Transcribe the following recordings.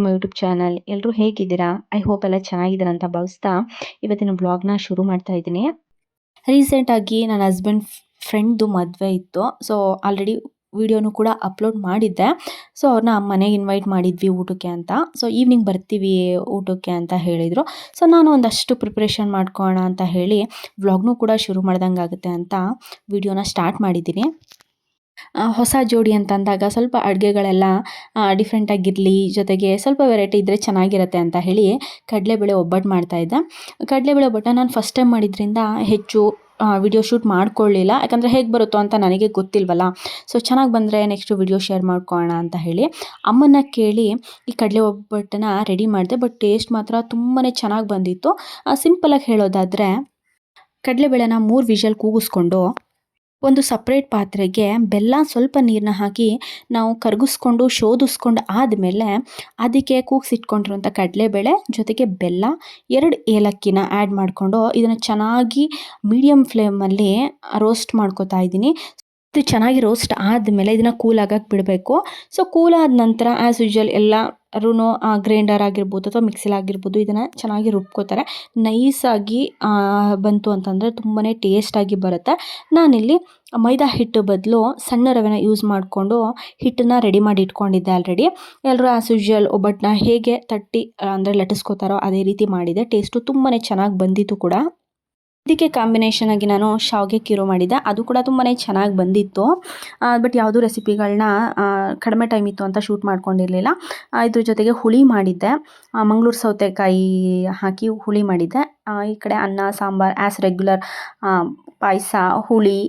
To my YouTube channel ಎಲ್ಲರೂ ಹೇಗಿದ್ದೀರಾ? I hope ಎಲ್ಲ ಚೆನ್ನಾಗಿದ್ದೀರಾ ಅಂತ ಭಾವಿಸ್ತಾ ಇವತ್ತಿನ ಬ್ಲಾಗ್ನ ಶುರು ಮಾಡ್ತಾ ಇದ್ದೀನಿ. ರೀಸೆಂಟಾಗಿ ನನ್ನ ಹಸ್ಬೆಂಡ್ ಫ್ರೆಂಡ್ದು ಮದುವೆ ಇತ್ತು. ಸೊ, ಆಲ್ರೆಡಿ ವಿಡಿಯೋನು ಕೂಡ ಅಪ್ಲೋಡ್ ಮಾಡಿದ್ದೆ. ಸೊ, ಅವ್ರನ್ನ ಮನೆಗೆ ಇನ್ವೈಟ್ ಮಾಡಿದ್ವಿ ಊಟಕ್ಕೆ ಅಂತ. ಸೊ, ಈವ್ನಿಂಗ್ ಬರ್ತೀವಿ ಊಟಕ್ಕೆ ಅಂತ ಹೇಳಿದರು. ಸೊ, ನಾನು ಒಂದಷ್ಟು ಪ್ರಿಪ್ರೇಷನ್ ಮಾಡ್ಕೋಣ ಅಂತ ಹೇಳಿ ವ್ಲಾಗ್ನೂ ಕೂಡ ಶುರು ಮಾಡ್ದಂಗೆ ಆಗುತ್ತೆ ಅಂತ ವಿಡಿಯೋನ ಸ್ಟಾರ್ಟ್ ಮಾಡಿದ್ದೀನಿ. ಹೊಸ ಜೋಡಿ ಅಂತ ಅಂದಾಗ ಸ್ವಲ್ಪ ಅಡುಗೆಗಳೆಲ್ಲ ಡಿಫ್ರೆಂಟಾಗಿರಲಿ ಜೊತೆಗೆ ಸ್ವಲ್ಪ ವೆರೈಟಿ ಇದ್ದರೆ ಚೆನ್ನಾಗಿರುತ್ತೆ ಅಂತ ಹೇಳಿ ಕಡಲೆಬೇಳೆ ಒಬ್ಬಟ್ಟು ಮಾಡ್ತಾಯಿದ್ದೆ ಕಡಲೆಬೇಳೆ ಒಬ್ಬಟ್ಟನ್ನ ನಾನು ಫಸ್ಟ್ ಟೈಮ್ ಮಾಡಿದ್ರಿಂದ ಹೆಚ್ಚು ವಿಡಿಯೋ ಶೂಟ್ ಮಾಡ್ಕೊಳ್ಳಿಲ್ಲ. ಯಾಕಂದರೆ ಹೇಗೆ ಬರುತ್ತೋ ಅಂತ ನನಗೆ ಗೊತ್ತಿಲ್ವಲ್ಲ. ಸೊ ಚೆನ್ನಾಗಿ ಬಂದರೆ ನೆಕ್ಸ್ಟು ವಿಡಿಯೋ ಶೇರ್ ಮಾಡ್ಕೊಳ್ಳೋಣ ಅಂತ ಹೇಳಿ ಅಮ್ಮನ ಕೇಳಿ ಈ ಕಡಲೆ ಒಬ್ಬಟ್ಟನ್ನ ರೆಡಿ ಮಾಡಿದೆ. ಬಟ್ ಟೇಸ್ಟ್ ಮಾತ್ರ ತುಂಬಾ ಚೆನ್ನಾಗಿ ಬಂದಿತ್ತು. ಸಿಂಪಲಾಗಿ ಹೇಳೋದಾದರೆ ಕಡಲೆಬೇಳೆನ ಮೂರು ವಿಷಲ್ ಕೂಗಿಸ್ಕೊಂಡು ಒಂದು ಸಪ್ರೇಟ್ ಪಾತ್ರೆಗೆ ಬೆಲ್ಲ ಸ್ವಲ್ಪ ನೀರನ್ನ ಹಾಕಿ ನಾವು ಕರಗಿಸ್ಕೊಂಡು, ಶೋಧಿಸ್ಕೊಂಡು ಆದಮೇಲೆ ಅದಕ್ಕೆ ಕೂಗಿಸಿಟ್ಕೊಂಡಿರುವಂಥ ಕಡಲೆಬೇಳೆ ಜೊತೆಗೆ ಬೆಲ್ಲ, ಎರಡು ಏಲಕ್ಕಿನ ಆ್ಯಡ್ ಮಾಡಿಕೊಂಡು ಇದನ್ನು ಚೆನ್ನಾಗಿ ಮೀಡಿಯಮ್ ಫ್ಲೇಮಲ್ಲಿ ರೋಸ್ಟ್ ಮಾಡ್ಕೊತಾ ಇದ್ದೀನಿ. ಇದು ಚೆನ್ನಾಗಿ ರೋಸ್ಟ್ ಆದಮೇಲೆ ಇದನ್ನು ಕೂಲ್ ಆಗಕ್ಕೆ ಬಿಡಬೇಕು. ಸೊ ಕೂಲ್ ಆದ ನಂತರ ಆ್ಯಸ್ ಯೂಶ್ವಲ್ ಎಲ್ಲರೂ ಗ್ರೈಂಡರ್ ಆಗಿರ್ಬೋದು ಅಥವಾ ಮಿಕ್ಸಿಲ್ ಆಗಿರ್ಬೋದು ಇದನ್ನು ಚೆನ್ನಾಗಿ ರುಬ್ಕೋತಾರೆ. ನೈಸಾಗಿ ಬಂತು ಅಂತಂದರೆ ತುಂಬಾ ಟೇಸ್ಟಾಗಿ ಬರುತ್ತೆ. ನಾನಿಲ್ಲಿ ಮೈದಾ ಹಿಟ್ಟು ಬದಲು ಸಣ್ಣ ರವೆನ ಯೂಸ್ ಮಾಡಿಕೊಂಡು ಹಿಟ್ಟನ್ನ ರೆಡಿ ಮಾಡಿ ಇಟ್ಕೊಂಡಿದ್ದೆ ಆಲ್ರೆಡಿ ಎಲ್ಲರೂ ಆ್ಯಸ್ ಯೂಶ್ವಲ್ ಒಬ್ಬಟ್ಟನ್ನ ಹೇಗೆ ತಟ್ಟಿ, ಅಂದರೆ ಲಟ್ಟಿಸ್ಕೋತಾರೋ ಅದೇ ರೀತಿ ಮಾಡಿದೆ. ಟೇಸ್ಟು ತುಂಬಾ ಚೆನ್ನಾಗಿ ಬಂದಿತ್ತು ಕೂಡ. ಇದಕ್ಕೆ ಕಾಂಬಿನೇಷನ್ ಆಗಿ ನಾನು ಶಾವಿಗೆ ಕೀರು ಮಾಡಿದ್ದೆ. ಅದು ಕೂಡ ತುಂಬಾ ಚೆನ್ನಾಗಿ ಬಂದಿತ್ತು. ಬಟ್ ಯಾವುದೂ ರೆಸಿಪಿಗಳನ್ನ ಕಡಿಮೆ ಟೈಮ್ ಇತ್ತು ಅಂತ ಶೂಟ್ ಮಾಡ್ಕೊಂಡಿರಲಿಲ್ಲ. ಇದ್ರ ಜೊತೆಗೆ ಹುಳಿ ಮಾಡಿದ್ದೆ. ಮಂಗಳೂರು ಸೌತೆಕಾಯಿ ಹಾಕಿ ಹುಳಿ ಮಾಡಿದ್ದೆ. ಈ ಕಡೆ ಅನ್ನ, ಸಾಂಬಾರು ಆ್ಯಸ್ ರೆಗ್ಯುಲರ್ ಪಾಯಸ, ಹುಳಿ,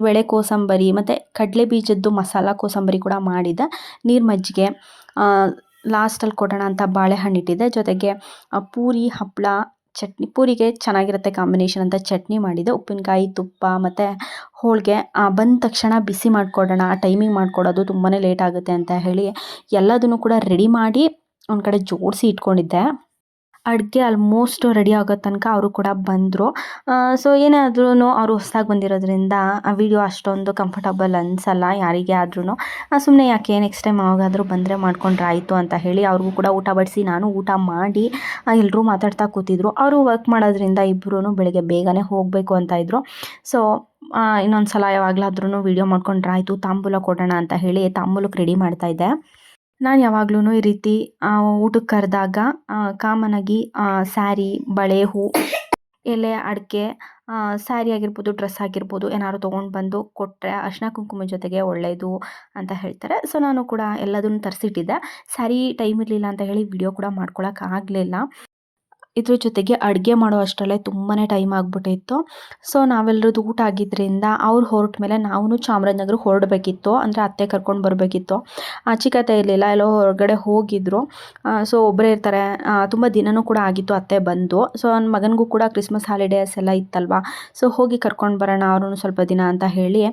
ಬೇಳೆ ಕೋಸಂಬರಿ ಮತ್ತು ಕಡಲೆ ಬೀಜದ್ದು ಮಸಾಲ ಕೋಸಂಬರಿ ಕೂಡ ಮಾಡಿದ್ದೆ. ನೀರು ಮಜ್ಜಿಗೆ ಲಾಸ್ಟಲ್ಲಿ ಕೊಡೋಣ ಅಂತ ಬಾಳೆಹಣ್ಣು ಇಟ್ಟಿದ್ದೆ. ಜೊತೆಗೆ ಪೂರಿ ಹಪ್ಪಳ ಚಟ್ನಿ, ಪೂರಿಗೆ ಚೆನ್ನಾಗಿರುತ್ತೆ ಕಾಂಬಿನೇಷನ್ ಅಂತ ಚಟ್ನಿ ಮಾಡಿದೆ ಉಪ್ಪಿನಕಾಯಿ, ತುಪ್ಪ ಮತ್ತು ಹೋಳಿಗೆ ಬಂದ ತಕ್ಷಣ ಬಿಸಿ ಮಾಡಿಕೊಡೋಣ, ಆ ಟೈಮಿಂಗ್ ಮಾಡಿಕೊಡೋದು ತುಂಬಾ ಲೇಟ್ ಆಗುತ್ತೆ ಅಂತ ಹೇಳಿ ಎಲ್ಲದನ್ನು ಕೂಡ ರೆಡಿ ಮಾಡಿ ಒಂದು ಕಡೆ ಜೋಡಿಸಿ ಇಟ್ಕೊಂಡಿದ್ದೆ. ಅಡುಗೆ ಆಲ್ಮೋಸ್ಟ್ ರೆಡಿ ಆಗೋ ತನಕ ಅವರು ಕೂಡ ಬಂದರು. ಸೊ ಏನಾದ್ರೂ ಅವರು ಹೊಸದಾಗಿ ಬಂದಿರೋದ್ರಿಂದ ಆ ವಿಡಿಯೋ ಅಷ್ಟೊಂದು ಕಂಫರ್ಟಬಲ್ ಅನ್ಸಲ್ಲ ಯಾರಿಗೆ ಆದ್ರೂ ಸುಮ್ಮನೆ ಯಾಕೆ ನೆಕ್ಸ್ಟ್ ಟೈಮ್ ಯಾವಾಗಾದರೂ ಬಂದರೆ ಮಾಡ್ಕೊಂಡ್ರೆ ಆಯಿತು ಅಂತ ಹೇಳಿ ಅವ್ರಿಗೂ ಕೂಡ ಊಟ ಬಡಿಸಿ ನಾನು ಊಟ ಮಾಡಿ ಎಲ್ಲರೂ ಮಾತಾಡ್ತಾ ಕೂತಿದ್ರು. ಅವರು ವರ್ಕ್ ಮಾಡೋದ್ರಿಂದ ಇಬ್ಬರೂ ಬೆಳಗ್ಗೆ ಬೇಗನೆ ಹೋಗಬೇಕು ಅಂತ ಇದ್ದರು ಸೊ ಇನ್ನೊಂದು ಸಲ ಯಾವಾಗಲಾದ್ರೂ ವೀಡಿಯೋ ಮಾಡ್ಕೊಂಡ್ರೆ ಆಯಿತು ತಾಂಬೂಲ ಕೊಡೋಣ ಅಂತ ಹೇಳಿ ತಾಂಬೂಲಕ್ಕೆ ರೆಡಿ ಮಾಡ್ತಾಯಿದ್ದೆ ನಾನು ಯಾವಾಗ್ಲೂ ಈ ರೀತಿ ಊಟಕ್ಕೆ ಕರೆದಾಗ ಕಾಮನಾಗಿ ಸ್ಯಾರಿ, ಬಳೆ, ಹೂ, ಎಲೆ, ಅಡಿಕೆ ಸ್ಯಾರಿ ಆಗಿರ್ಬೋದು, ಡ್ರೆಸ್ ಆಗಿರ್ಬೋದು, ಏನಾದ್ರು ತೊಗೊಂಡು ಬಂದು ಕೊಟ್ಟರೆ ಅರ್ಶಿನ ಕುಂಕುಮ ಜೊತೆಗೆ ಒಳ್ಳೆಯದು ಅಂತ ಹೇಳ್ತಾರೆ. ಸೊ ನಾನು ಕೂಡ ಎಲ್ಲದನ್ನು ತರಿಸಿಟ್ಟಿದ್ದೆ. ಸ್ಯಾರಿ ಟೈಮ್ ಇರಲಿಲ್ಲ ಅಂತ ಹೇಳಿ ವಿಡಿಯೋ ಕೂಡ ಮಾಡ್ಕೊಳಕ್ಕಾಗಲಿಲ್ಲ ಇದ್ರ ಜೊತೆಗೆ ಅಡುಗೆ ಮಾಡೋ ಅಷ್ಟರಲ್ಲೇ ತುಂಬಾ ಟೈಮ್ ಆಗಿಬಿಟ್ಟಿತ್ತು. ಸೊ ನಾವೆಲ್ಲರದ್ದು ಊಟ ಆಗಿದ್ದರಿಂದ ಅವ್ರು ಹೊರಟ ಮೇಲೆ ನಾವು ಚಾಮರಾಜನಗರ ಹೊರಡಬೇಕಿತ್ತು. ಅಂದರೆ ಅತ್ತೆ ಕರ್ಕೊಂಡು ಬರಬೇಕಿತ್ತು. ಚಿಕ್ಕತ್ತೆ ಇರಲಿಲ್ಲ, ಎಲ್ಲೋ ಹೊರಗಡೆ ಹೋಗಿದ್ರು. ಸೊ ಒಬ್ಬರೇ ಇರ್ತಾರೆ. ತುಂಬ ದಿನವೂ ಕೂಡ ಆಗಿತ್ತು ಅತ್ತೆ ಬಂದು. ಸೊ ನನ್ನ ಮಗನಿಗೂ ಕೂಡ ಕ್ರಿಸ್ಮಸ್ ಹಾಲಿಡೇಸ್ ಎಲ್ಲ ಇತ್ತಲ್ವ? ಸೊ ಹೋಗಿ ಕರ್ಕೊಂಡು ಬರೋಣ ಅವ್ರೂ ಸ್ವಲ್ಪ ದಿನ ಅಂತ ಹೇಳಿ.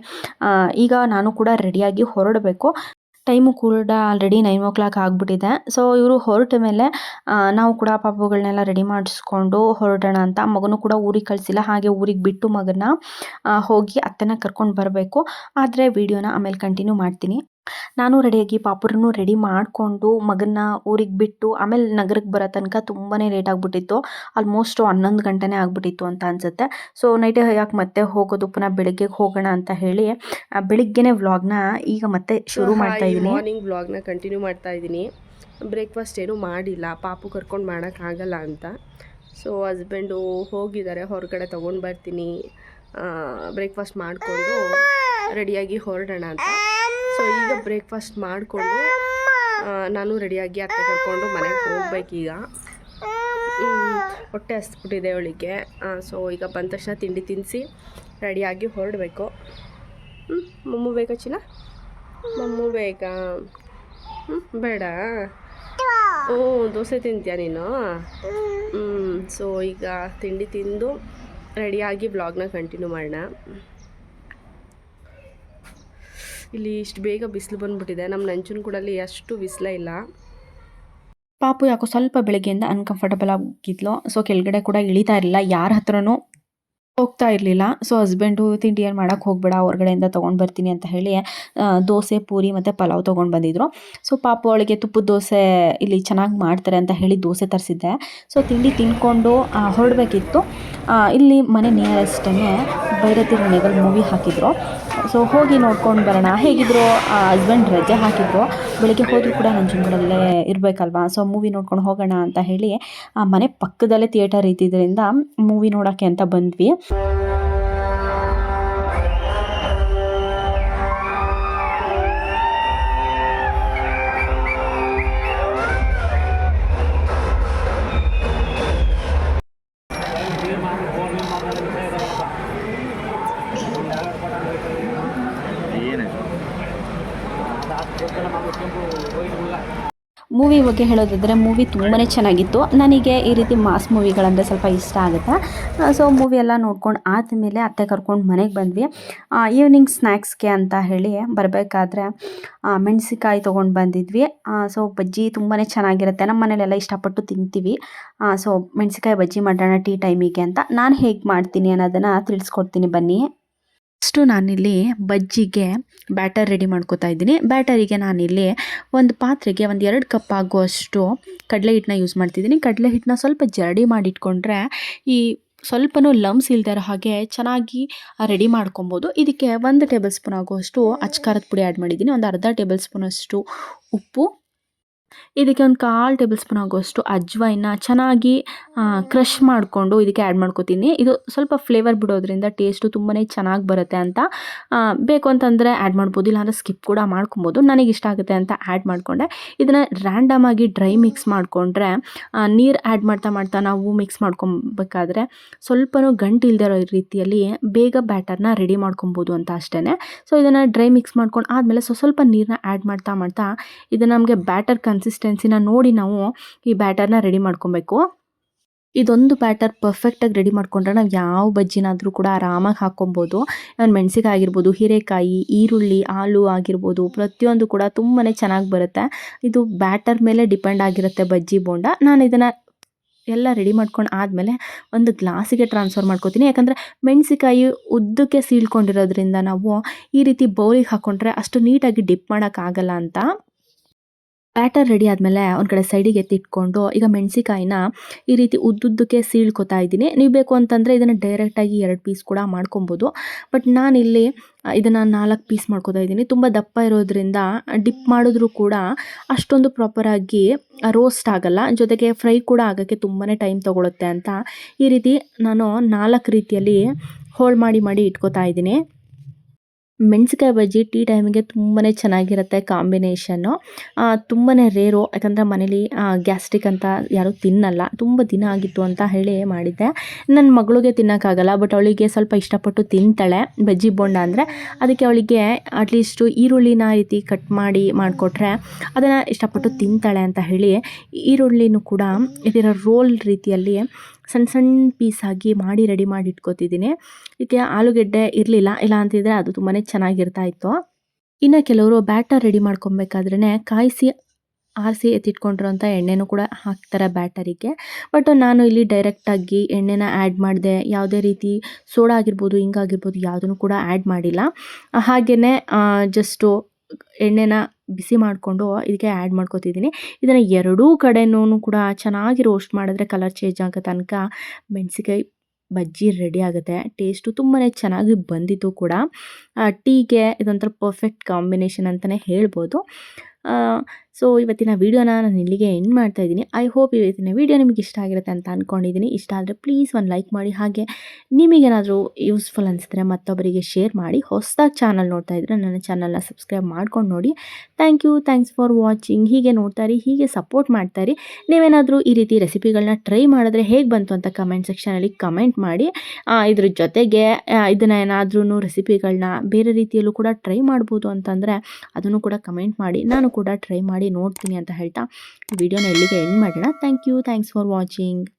ಈಗ ನಾನು ಕೂಡ ರೆಡಿಯಾಗಿ ಹೊರಡಬೇಕು. ಟೈಮು ಕೂಡ ಆಲ್ರೆಡಿ ನೈನ್ ಓ ಕ್ಲಾಕ್ ಆಗಿಬಿಟ್ಟಿದೆ. ಸೊ ಇವರು ಹೊರಟ ಮೇಲೆ ನಾವು ಕೂಡ ಪಾಪುಗಳನ್ನೆಲ್ಲ ರೆಡಿ ಮಾಡಿಸ್ಕೊಂಡು ಹೊರಡೋಣ ಅಂತ ಮಗನೂ ಕೂಡ ಊರಿಗೆ ಕಳಿಸಿಲ್ಲ. ಹಾಗೆ ಊರಿಗೆ ಬಿಟ್ಟು ಮಗನ ಹೋಗಿ ಅತ್ತೆನ ಕರ್ಕೊಂಡು ಬರಬೇಕು. ಆದರೆ ವಿಡಿಯೋನ ಆಮೇಲೆ ಕಂಟಿನ್ಯೂ ಮಾಡ್ತೀನಿ. ನಾನು ರೆಡಿಯಾಗಿ ಪಾಪುರನ್ನು ರೆಡಿ ಮಾಡಿಕೊಂಡು ಮಗನ್ನ ಊರಿಗೆ ಬಿಟ್ಟು ಆಮೇಲೆ ನಗರಕ್ಕೆ ಬರೋ ತನಕ ತುಂಬಾ ಲೇಟ್ ಆಗಿಬಿಟ್ಟಿತ್ತು. ಆಲ್ಮೋಸ್ಟ್ ಹನ್ನೊಂದು ಗಂಟೆನೇ ಆಗಿಬಿಟ್ಟಿತ್ತು ಅಂತ ಅನಿಸುತ್ತೆ. ಸೊ ನೈಟೇ ಯಾಕೆ ಮತ್ತೆ ಹೋಗೋದು? ಪುನಃ ಬೆಳಗ್ಗೆ ಹೋಗೋಣ ಅಂತ ಹೇಳಿ ಬೆಳಿಗ್ಗೆನೇ ವ್ಲಾಗ್ನ ಈಗ ಮತ್ತೆ ಶುರು ಮಾಡ್ತಾ ಇದ್ದೀನಿ ಮಾರ್ನಿಂಗ್ ವ್ಲಾಗ್ನ ಕಂಟಿನ್ಯೂ ಮಾಡ್ತಾ ಇದ್ದೀನಿ ಬ್ರೇಕ್ಫಾಸ್ಟ್ ಏನೂ ಮಾಡಿಲ್ಲ. ಪಾಪು ಕರ್ಕೊಂಡು ಮಾಡೋಕ್ಕಾಗಲ್ಲ ಅಂತ. ಸೊ ಹಸ್ಬೆಂಡು ಹೋಗಿದ್ದಾರೆ ಹೊರಗಡೆ ತೊಗೊಂಡು ಬರ್ತೀನಿ. ಬ್ರೇಕ್ಫಾಸ್ಟ್ ಮಾಡಿಕೊಂಡು ರೆಡಿಯಾಗಿ ಹೊರಡೋಣ ಅಂತ. ಸೊ, ಈಗ ಬ್ರೇಕ್ಫಾಸ್ಟ್ ಮಾಡಿಕೊಂಡು ನಾನು ರೆಡಿಯಾಗಿ ಅತ್ತೆ ಕರ್ಕೊಂಡು ಮನೆಗೆ ಹೋಗ್ಬೇಕೀಗ. ಹೊಟ್ಟೆ ಹಸ್ಬಿಟ್ಟಿದೆ ಅವಳಿಗೆ. ಸೊ, ಈಗ ಬಂದ ತಕ್ಷಣ ತಿಂಡಿ ತಿನ್ನಿಸಿ ರೆಡಿಯಾಗಿ ಹೊರಡಬೇಕು. ಹ್ಞೂ ಮಮ್ಮು ಬೇಕಾ ಚಿನ್ನ? ಮಮ್ಮು ಹ್ಞೂ ಬೇಡ. ಓ, ದೋಸೆ ತಿಂತೀಯ ನೀನು? ಹ್ಞೂ ಸೊ, ಈಗ ತಿಂಡಿ ತಿಂದು ರೆಡಿಯಾಗಿ ಬ್ಲಾಗ್ನ ಕಂಟಿನ್ಯೂ ಮಾಡೋಣ. ಇಲ್ಲಿ ಇಷ್ಟು ಬೇಗ ಬಿಸಿಲು ಬಂದ್ಬಿಟ್ಟಿದೆ. ನಮ್ಮ ನಂಚುನ ಕೂಡ ಅಲ್ಲಿ ಅಷ್ಟು ಬಿಸಿಲೇ ಇಲ್ಲ. ಪಾಪು ಯಾಕೋ ಸ್ವಲ್ಪ ಬೆಳಗ್ಗೆಯಿಂದ ಅನ್ಕಂಫರ್ಟಬಲ್ ಆಗಿದ್ಲು. ಸೊ ಕೆಳಗಡೆ ಕೂಡ ಇಳಿತಾ ಇರಲಿಲ್ಲ. ಯಾರ ಹತ್ರನೂ ಹೋಗ್ತಾ ಇರಲಿಲ್ಲ. ಸೊ ಹಸ್ಬೆಂಡು ತಿಂಡಿ ಏನು ಮಾಡೋಕ್ಕೆ ಹೋಗಬೇಡ, ಹೊರಗಡೆಯಿಂದ ತೊಗೊಂಡು ಬರ್ತೀನಿ ಅಂತ ಹೇಳಿ ದೋಸೆ, ಪೂರಿ ಮತ್ತು ಪಲಾವ್ ತೊಗೊಂಡು ಬಂದಿದ್ರು. ಸೊ ಪಾಪ ಅವಳಿಗೆ ತುಪ್ಪದ ದೋಸೆ ಇಲ್ಲಿ ಚೆನ್ನಾಗಿ ಮಾಡ್ತಾರೆ ಅಂತ ಹೇಳಿ ದೋಸೆ ತರಿಸಿದ್ದೆ. ಸೊ ತಿಂಡಿ ತಿಂದ್ಕೊಂಡು ಹೊರಡಬೇಕಿತ್ತು. ಇಲ್ಲಿ ಮನೆ ನಿಯರೆಸ್ಟೇ ಭೈರತಿ ಮನೆಗಳು ಮೂವಿ ಹಾಕಿದ್ರು. ಸೊ ಹೋಗಿ ನೋಡ್ಕೊಂಡು ಬರೋಣ. ಹೇಗಿದ್ರು? ಹಸ್ಬೆಂಡ್ ರಜೆ ಹಾಕಿದ್ರು. ಬೆಳಿಗ್ಗೆ ಹೋದರೂ ಕೂಡ ನಂಜನಗೂಡಲ್ಲೇ ಇರಬೇಕಲ್ವಾ? ಸೊ ಮೂವಿ ನೋಡ್ಕೊಂಡು ಹೋಗೋಣ ಅಂತ ಹೇಳಿ, ಆ ಮನೆ ಪಕ್ಕದಲ್ಲೇ ಥಿಯೇಟರ್ ಇದ್ದಿದ್ದರಿಂದ ಮೂವಿ ನೋಡೋಕ್ಕೆ ಅಂತ ಬಂದ್ವಿ. ಮೂವಿ ಬಗ್ಗೆ ಹೇಳೋದಿದ್ರೆ ಮೂವಿ ತುಂಬಾ ಚೆನ್ನಾಗಿತ್ತು. ನನಗೆ ಈ ರೀತಿ ಮಾಸ್ ಮೂವಿಗಳಂದರೆ ಸ್ವಲ್ಪ ಇಷ್ಟ ಆಗುತ್ತೆ. ಸೊ ಮೂವಿ ಎಲ್ಲ ನೋಡ್ಕೊಂಡು ಆದಮೇಲೆ ಅತ್ತೆ ಕರ್ಕೊಂಡು ಮನೆಗೆ ಬಂದ್ವಿ. ಈವ್ನಿಂಗ್ ಸ್ನ್ಯಾಕ್ಸ್ಗೆ ಅಂತ ಹೇಳಿ ಬರಬೇಕಾದ್ರೆ ಮೆಣಸಿಕಾಯಿ ತೊಗೊಂಡು ಬಂದಿದ್ವಿ. ಸೊ ಬಜ್ಜಿ ತುಂಬಾ ಚೆನ್ನಾಗಿರುತ್ತೆ. ನಮ್ಮ ಮನೇಲೆಲ್ಲ ಇಷ್ಟಪಟ್ಟು ತಿಂತೀವಿ. ಸೊ ಮೆಣಸಿಕಾಯಿ ಬಜ್ಜಿ ಮಾಡೋಣ ಟೀ ಟೈಮಿಗೆ ಅಂತ. ನಾನು ಹೇಗೆ ಮಾಡ್ತೀನಿ ಅನ್ನೋದನ್ನು ತಿಳಿಸ್ಕೊಡ್ತೀನಿ ಬನ್ನಿ. ಫಸ್ಟು ನಾನಿಲ್ಲಿ ಬಜ್ಜಿಗೆ ಬ್ಯಾಟರ್ ರೆಡಿ ಮಾಡ್ಕೋತಾ ಇದ್ದೀನಿ. ಬ್ಯಾಟರಿಗೆ ನಾನಿಲ್ಲಿ ಒಂದು ಪಾತ್ರೆಗೆ ಒಂದು ಎರಡು ಕಪ್ ಆಗುವಷ್ಟು ಕಡಲೆ ಹಿಟ್ಟನ್ನ ಯೂಸ್ ಮಾಡ್ತಿದ್ದೀನಿ. ಕಡಲೆ ಹಿಟ್ಟನ್ನ ಸ್ವಲ್ಪ ಜರಡಿ ಮಾಡಿಟ್ಕೊಂಡ್ರೆ ಈ ಸ್ವಲ್ಪನೂ ಲಮ್ಸ್ ಇರೋ ಹಾಗೆ ಚೆನ್ನಾಗಿ ರೆಡಿ ಮಾಡ್ಕೊಬೋದು. ಇದಕ್ಕೆ ಒಂದು ಟೇಬಲ್ ಸ್ಪೂನ್ ಆಗುವಷ್ಟು ಅಚ್ಕಾರದ ಪುಡಿ ಆ್ಯಡ್ ಮಾಡಿದ್ದೀನಿ. ಒಂದು ಅರ್ಧ ಟೇಬಲ್ ಸ್ಪೂನಷ್ಟು ಉಪ್ಪು. ಇದಕ್ಕೆ ಒಂದು ಕಾಲು ಟೇಬಲ್ ಸ್ಪೂನ್ ಆಗೋಷ್ಟು ಅಜ್ವೈನ ಚೆನ್ನಾಗಿ ಕ್ರಷ್ ಮಾಡಿಕೊಂಡು ಇದಕ್ಕೆ ಆ್ಯಡ್ ಮಾಡ್ಕೋತೀನಿ. ಇದು ಸ್ವಲ್ಪ ಫ್ಲೇವರ್ ಬಿಡೋದ್ರಿಂದ ಟೇಸ್ಟು ತುಂಬಾ ಚೆನ್ನಾಗಿ ಬರುತ್ತೆ ಅಂತ ಬೇಕು ಅಂತಂದರೆ ಆ್ಯಡ್ ಮಾಡ್ಬೋದು, ಇಲ್ಲಾಂದರೆ ಸ್ಕಿಪ್ ಕೂಡ ಮಾಡ್ಕೊಬೋದು. ನನಗೆ ಇಷ್ಟ ಆಗುತ್ತೆ ಅಂತ ಆ್ಯಡ್ ಮಾಡಿಕೊಂಡೆ. ಇದನ್ನು ರ್ಯಾಂಡಮ್ ಆಗಿ ಡ್ರೈ ಮಿಕ್ಸ್ ಮಾಡಿಕೊಂಡ್ರೆ ನೀರು ಆ್ಯಡ್ ಮಾಡ್ತಾ ಮಾಡ್ತಾ ನಾವು ಮಿಕ್ಸ್ ಮಾಡ್ಕೊಬೇಕಾದ್ರೆ ಸ್ವಲ್ಪನೂ ಗಂಟು ಇಲ್ಲದೆ ಇರೋ ರೀತಿಯಲ್ಲಿ ಬೇಗ ಬ್ಯಾಟರ್ನ ರೆಡಿ ಮಾಡ್ಕೊಬೋದು ಅಂತ ಅಷ್ಟೇ ಸೊ ಇದನ್ನು ಡ್ರೈ ಮಿಕ್ಸ್ ಮಾಡ್ಕೊಂಡು ಆದಮೇಲೆ ಸ್ವಲ್ಪ ಸ್ವಲ್ಪ ನೀರನ್ನ ಆ್ಯಡ್ ಮಾಡ್ತಾ ಮಾಡ್ತಾ ಇದು ನಮಗೆ ಬ್ಯಾಟರ್ ಕನ್ಸಿಸ್ಟೆನ್ಸಿನ ನೋಡಿ ನಾವು ಈ ಬ್ಯಾಟರ್ನ ರೆಡಿ ಮಾಡ್ಕೊಬೇಕು. ಇದೊಂದು ಬ್ಯಾಟರ್ ಪರ್ಫೆಕ್ಟಾಗಿ ರೆಡಿ ಮಾಡ್ಕೊಂಡ್ರೆ ನಾವು ಯಾವ ಬಜ್ಜಿನಾದರೂ ಕೂಡ ಆರಾಮಾಗಿ ಹಾಕ್ಕೊಬೋದು. ನಾನು ಮೆಣಸಿಕಾಯಿ ಆಗಿರ್ಬೋದು, ಹೀರೆಕಾಯಿ, ಈರುಳ್ಳಿ, ಆಲೂ ಆಗಿರ್ಬೋದು, ಪ್ರತಿಯೊಂದು ಕೂಡ ತುಂಬಾ ಚೆನ್ನಾಗಿ ಬರುತ್ತೆ. ಇದು ಬ್ಯಾಟರ್ ಮೇಲೆ ಡಿಪೆಂಡ್ ಆಗಿರುತ್ತೆ ಬಜ್ಜಿ ಬೋಂಡ. ನಾನು ಇದನ್ನು ಎಲ್ಲ ರೆಡಿ ಮಾಡ್ಕೊಂಡು ಆದಮೇಲೆ ಒಂದು ಗ್ಲಾಸಿಗೆ ಟ್ರಾನ್ಸ್ಫರ್ ಮಾಡ್ಕೋತೀನಿ. ಯಾಕಂದರೆ ಮೆಣಸಿಕಾಯಿ ಉದ್ದಕ್ಕೆ ಸೀಳ್ಕೊಂಡಿರೋದ್ರಿಂದ ನಾವು ಈ ರೀತಿ ಬೌಲಿಗೆ ಹಾಕ್ಕೊಂಡ್ರೆ ಅಷ್ಟು ನೀಟಾಗಿ ಡಿಪ್ ಮಾಡೋಕ್ಕಾಗಲ್ಲ ಅಂತ. ಬ್ಯಾಟರ್ ರೆಡಿ ಆದಮೇಲೆ ಒಂದು ಕಡೆ ಸೈಡಿಗೆ ಎತ್ತಿಟ್ಕೊಂಡು ಈಗ ಮೆಣಸಿಕಾಯಿನ ಈ ರೀತಿ ಉದ್ದುದ್ದಕ್ಕೆ ಸೀಳ್ಕೊತಾ ಇದ್ದೀನಿ. ನೀವು ಬೇಕು ಅಂತಂದರೆ ಇದನ್ನು ಡೈರೆಕ್ಟಾಗಿ ಎರಡು ಪೀಸ್ ಕೂಡ ಮಾಡ್ಕೊಬೋದು. ಬಟ್ ನಾನಿಲ್ಲಿ ಇದನ್ನು ನಾಲ್ಕು ಪೀಸ್ ಮಾಡ್ಕೊತಾ ಇದ್ದೀನಿ. ತುಂಬ ದಪ್ಪ ಇರೋದ್ರಿಂದ ಡಿಪ್ ಮಾಡಿದ್ರೂ ಕೂಡ ಅಷ್ಟೊಂದು ಪ್ರಾಪರಾಗಿ ರೋಸ್ಟ್ ಆಗಲ್ಲ. ಜೊತೆಗೆ ಫ್ರೈ ಕೂಡ ಆಗೋಕ್ಕೆ ತುಂಬಾ ಟೈಮ್ ತೊಗೊಳುತ್ತೆ ಅಂತ ಈ ರೀತಿ ನಾನು ನಾಲ್ಕು ರೀತಿಯಲ್ಲಿ ಹೋಲ್ಡ್ ಮಾಡಿ ಮಾಡಿ ಇಟ್ಕೋತಾ ಇದ್ದೀನಿ. ಮೆಣಸಿಕಾಯಿ ಬಜ್ಜಿ ಟೀ ಟೈಮಿಗೆ ತುಂಬಾ ಚೆನ್ನಾಗಿರುತ್ತೆ ಕಾಂಬಿನೇಷನ್ನು. ತುಂಬಾ ರೇರು, ಯಾಕಂದರೆ ಮನೇಲಿ ಗ್ಯಾಸ್ಟ್ರಿಕ್ ಅಂತ ಯಾರೂ ತಿನ್ನಲ್ಲ. ತುಂಬ ದಿನ ಆಗಿತ್ತು ಅಂತ ಹೇಳಿ ಮಾಡಿದ್ದೆ. ನನ್ನ ಮಗಳಿಗೆ ತಿನ್ನೋಕ್ಕಾಗಲ್ಲ, ಬಟ್ ಅವಳಿಗೆ ಸ್ವಲ್ಪ ಇಷ್ಟಪಟ್ಟು ತಿಂತಾಳೆ ಬಜ್ಜಿ ಬೋಂಡ ಅಂದರೆ. ಅದಕ್ಕೆ ಅವಳಿಗೆ ಅಟ್ಲೀಸ್ಟು ಈರುಳ್ಳಿನ ರೀತಿ ಕಟ್ ಮಾಡಿ ಮಾಡಿಕೊಟ್ರೆ ಅದನ್ನು ಇಷ್ಟಪಟ್ಟು ತಿಂತಾಳೆ ಅಂತ ಹೇಳಿ ಈರುಳ್ಳಿನೂ ಕೂಡ ಇದರ ರೋಲ್ ರೀತಿಯಲ್ಲಿ ಸಣ್ಣ ಸಣ್ಣ ಪೀಸಾಗಿ ಮಾಡಿ ರೆಡಿ ಮಾಡಿ ಇಟ್ಕೋತಿದ್ದೀನಿ. ಇದಕ್ಕೆ ಆಲೂಗೆಡ್ಡೆ ಇರಲಿಲ್ಲ, ಇಲ್ಲ ಅಂತಿದ್ರೆ ಅದು ತುಂಬಾ ಚೆನ್ನಾಗಿರ್ತಾ ಇತ್ತು. ಇನ್ನು ಕೆಲವರು ಬ್ಯಾಟರ್ ರೆಡಿ ಮಾಡ್ಕೊಬೇಕಾದ್ರೆ ಕಾಯಿಸಿ, ಆರಿಸಿ ಎತ್ತಿಟ್ಕೊಂಡಿರೋಂಥ ಎಣ್ಣೆನೂ ಕೂಡ ಹಾಕ್ತಾರೆ ಬ್ಯಾಟರಿಗೆ ಬಟ್ ನಾನು ಇಲ್ಲಿ ಡೈರೆಕ್ಟಾಗಿ ಎಣ್ಣೆನ ಆ್ಯಡ್ ಮಾಡಿದೆ. ಯಾವುದೇ ರೀತಿ ಸೋಡಾ ಆಗಿರ್ಬೋದು ಹಿಂಗಾಗಿರ್ಬೋದು ಯಾವುದನ್ನು ಕೂಡ ಆ್ಯಡ್ ಮಾಡಿಲ್ಲ. ಹಾಗೆಯೇ ಜಸ್ಟು ಎಣ್ಣೆನ ಬಿಸಿ ಮಾಡಿಕೊಂಡು ಇದಕ್ಕೆ ಆ್ಯಡ್ ಮಾಡ್ಕೊತಿದ್ದೀನಿ. ಇದನ್ನು ಎರಡೂ ಕಡೆನೂ ಕೂಡ ಚೆನ್ನಾಗಿ ರೋಸ್ಟ್ ಮಾಡಿದ್ರೆ ಕಲರ್ ಚೇಂಜ್ ಆಗೋ ತನಕ ಮೆಣಸಿಕಾಯಿ ಬಜ್ಜಿ ರೆಡಿ ಆಗುತ್ತೆ. ಟೇಸ್ಟು ತುಂಬಾ ಚೆನ್ನಾಗಿ ಬಂದಿತ್ತು ಕೂಡ. ಟೀಗೆ ಇದೊಂಥರ ಪರ್ಫೆಕ್ಟ್ ಕಾಂಬಿನೇಷನ್ ಅಂತಲೇ ಹೇಳ್ಬೋದು. ಸೊ ಇವತ್ತಿನ ವೀಡಿಯೋನ ನಾನು ಇಲ್ಲಿಗೆ ಎಂಡ್ ಮಾಡ್ತಾ ಇದ್ದೀನಿ. ಐ ಹೋಪ್ ಇವತ್ತಿನ ವೀಡಿಯೋ ನಿಮಗೆ ಇಷ್ಟ ಆಗಿರುತ್ತೆ ಅಂತ ಅಂದ್ಕೊಂಡಿದ್ದೀನಿ ಇಷ್ಟ ಆದರೆ ಪ್ಲೀಸ್ ಒಂದು ಲೈಕ್ ಮಾಡಿ. ಹಾಗೆ ನಿಮಗೇನಾದರೂ ಯೂಸ್ಫುಲ್ ಅನಿಸಿದ್ರೆ ಮತ್ತೊಬ್ಬರಿಗೆ ಶೇರ್ ಮಾಡಿ. ಹೊಸದಾಗಿ ಚಾನಲ್ ನೋಡ್ತಾ ಇದ್ದರೆ ನನ್ನ ಚಾನಲ್ನ ಸಬ್ಸ್ಕ್ರೈಬ್ ಮಾಡ್ಕೊಂಡು ನೋಡಿ. Thank you thanks for watching ಹೀಗೆ ನೋಡ್ತಾರಿ ಹೀಗೆ ಸಪೋರ್ಟ್ ಮಾಡ್ತಾರಿ ನೀವೇನಾದರೂ ಈ ರೀತಿ ರೆಸಿಪಿಗಳನ್ನ ಟ್ರೈ ಮಾಡಿದ್ರೆ ಹೇಗೆ ಬಂತು ಅಂತ ಕಮೆಂಟ್ ಸೆಕ್ಷನಲ್ಲಿ ಕಮೆಂಟ್ ಮಾಡಿ. ಇದ್ರ ಜೊತೆಗೆ ಇದನ್ನು ಏನಾದ್ರೂ ರೆಸಿಪಿಗಳನ್ನ ಬೇರೆ ರೀತಿಯಲ್ಲೂ ಕೂಡ ಟ್ರೈ ಮಾಡ್ಬೋದು ಅಂತಂದರೆ ಅದನ್ನು ಕೂಡ ಕಮೆಂಟ್ ಮಾಡಿ. ನಾನು ಕೂಡ ಟ್ರೈ ಮಾಡಿ. ನೋಡ್ತೀನಿ ಅಂತ ಹೇಳ್ತಾ ವಿಡಿಯೋನ ಎಲ್ಲಿಗೆ ಎಂಡ್ ಮಾಡೋಣ. Thank you thanks for watching